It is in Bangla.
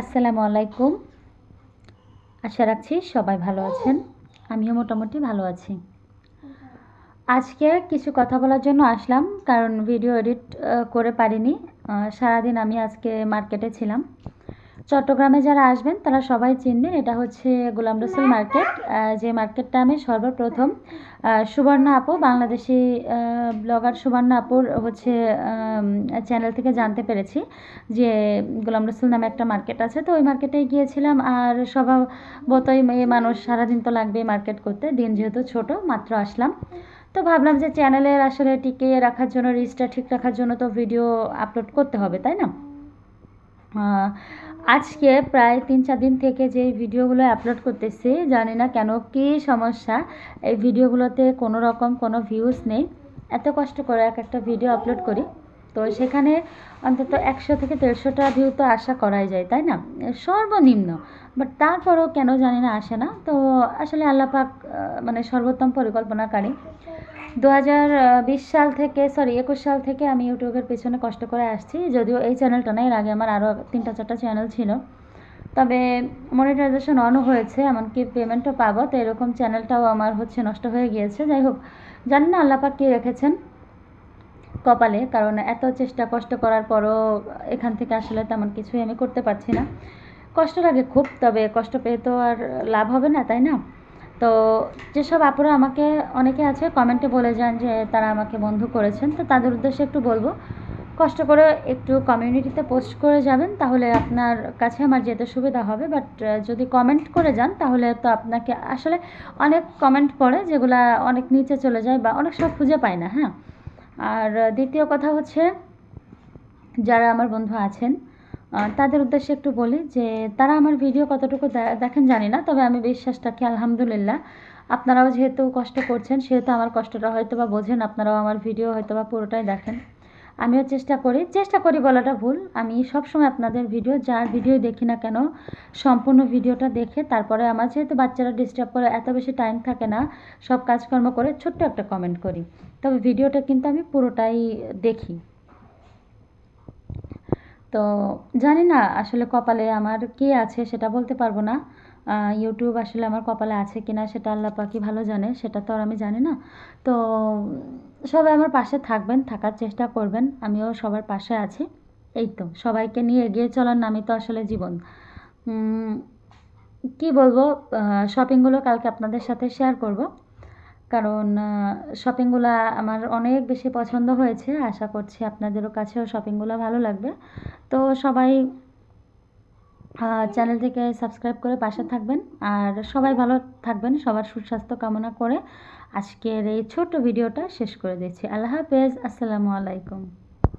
আসসালামু আলাইকুম। আশা রাখছি সবাই ভালো আছেন। আমিও মোটামুটি ভালো আছি। আজকে কিছু কথা বলার জন্য আসলাম, কারণ ভিডিও এডিট করে পারিনি। সারাদিন আমি আজকে মার্কেটে ছিলাম। চট্টগ্রামে যারা আসবেন, তারা সবাই চিনবেন এটা হচ্ছে গোলাম রসুল মার্কেট। যে মার্কেটটা আমি সর্বপ্রথম সুবর্ণা আপু, বাংলাদেশি ব্লগার সুবর্ণা আপুর হচ্ছে চ্যানেল থেকে জানতে পেরেছি যে গোলাম রসুল নামে একটা মার্কেট আছে। তো ওই মার্কেটে গিয়েছিলাম আর স্বভাবতই মানুষ সারাদিন তো লাগবে মার্কেট করতে, দিন যেহেতু ছোট, মাত্র আসলাম। তো ভাবলাম যে চ্যানেলের আসলে টিকিয়ে রাখার জন্য রিচটা ঠিক রাখার জন্য তো ভিডিও আপলোড করতে হবে, তাই না? আজকে প্রায় তিন চার দিন থেকে যে ভিডিওগুলো আপলোড করতেছি, জানি না কেন কী সমস্যা, এই ভিডিওগুলোতে কোনো রকম কোনো ভিউজ নেই। এত কষ্ট করে এক একটা ভিডিও আপলোড করি। তো সেখানে অন্তত একশো থেকে দেড়শোটা ভিউ তো আশা করাই যায়, তাই না? সর্বনিম্ন। বাট তারপরেও কেন জানি না আসে না। তো আসলে আল্লাপাক মানে সর্বোত্তম পরিকল্পনাকারী। দু হাজার বিশ সাল থেকে সরি একুশ সাল থেকে আমি ইউটিউবের পেছনে কষ্ট করে আসছি। যদিও এই চ্যানেলটা না এর আগে আমার আরও তিনটা, চারটা চ্যানেল ছিল। তবে মনিটাইজেশন অনও হয়েছে, এমনকি পেমেন্টও পাবো। তো এরকম চ্যানেলটাও আমার হচ্ছে নষ্ট হয়ে গিয়েছে। যাই হোক, জানি না আল্লাপাক কী রেখেছেন কপালে, কারণ এত চেষ্টা কষ্ট করার পরও এখান থেকে আসলে তেমন কিছুই আমি করতে পারছি না। কষ্ট লাগে খুব, তবে কষ্ট পেয়ে তো আর লাভ হবে না, তাই না? তো যেসব আপুরা আমাকে, অনেকে আছে কমেন্টে বলে যান যে তারা আমাকে বন্ধু করেছেন, তো তাদের উদ্দেশ্যে একটু বলব। কষ্ট করে একটু কমিউনিটিতে পোস্ট করে যাবেন, তাহলে আপনার কাছে আমার যেতে সুবিধা হবে। বাট যদি কমেন্ট করে যান, তাহলে তো আপনাকে, আসলে অনেক কমেন্ট পড়ে যেগুলা অনেক নিচে চলে যায় বা অনেক সব খুঁজে পায় না হ্যাঁ? আর দ্বিতীয় কথা হচ্ছে, যারা আমার বন্ধু আছেন তাদের উদ্দেশ্যে একটু বলি যে তারা আমার ভিডিও কতটুকু দেখেন জানি না, তবে আমি বিশ্বাস রাখি, আলহামদুলিল্লাহ। আপনারাও যেহেতু কষ্ট করছেন, সেহেতু আমার কষ্টটা হয়তো বা বোঝেন, আপনারাও আমার ভিডিও হয়তো বা পুরোটাই দেখেন। আমিও চেষ্টা করি চেষ্টা করি বলাটা ভুল। আমি সবসময় আপনাদের ভিডিও, যার ভিডিও দেখি না কেন, সম্পূর্ণ ভিডিওটা দেখে, তারপরে আমার যেহেতু বাচ্চারা ডিস্টার্ব করে, এত বেশি টাইম থাকে না, সব কাজকর্ম করে ছোট্ট একটা কমেন্ট করি। তবে ভিডিওটা কিন্তু আমি পুরোটাই দেখি। তো জানি না আসলে কপালে আমার কি আছে সেটা বলতে পারব না। ইউটিউব আসলে আমার কপালে আছে কিনা সেটা আল্লাহ পাকি ভালো জানে, সেটা তো আর আমি জানি না। তো সবাই আমার পাশে থাকবেন, থাকার চেষ্টা করবেন, আমিও সবার পাশে আছি। এই তো, সবাইকে নিয়ে এগিয়ে চলার নামই তো আসলে জীবন। কি বলব শপিংগুলো কালকে আপনাদের সাথে শেয়ার করব। কারণ শপিংগুলো আমার অনেক বেশি পছন্দ হয়েছে। আশা করছি আপনাদেরও কাছেও শপিংগুলো ভালো লাগবে। তো সবাই চ্যানেল থেকে সাবস্ক্রাইব করে পাশে থাকবেন। আর সবাই ভালো থাকবেন, সবার সুস্বাস্থ্য কামনা করে। আজকের এই ছোট্ট ভিডিওটা শেষ করে দিচ্ছি। আল্লাহ হাফেজ, আসসালামু আলাইকুম।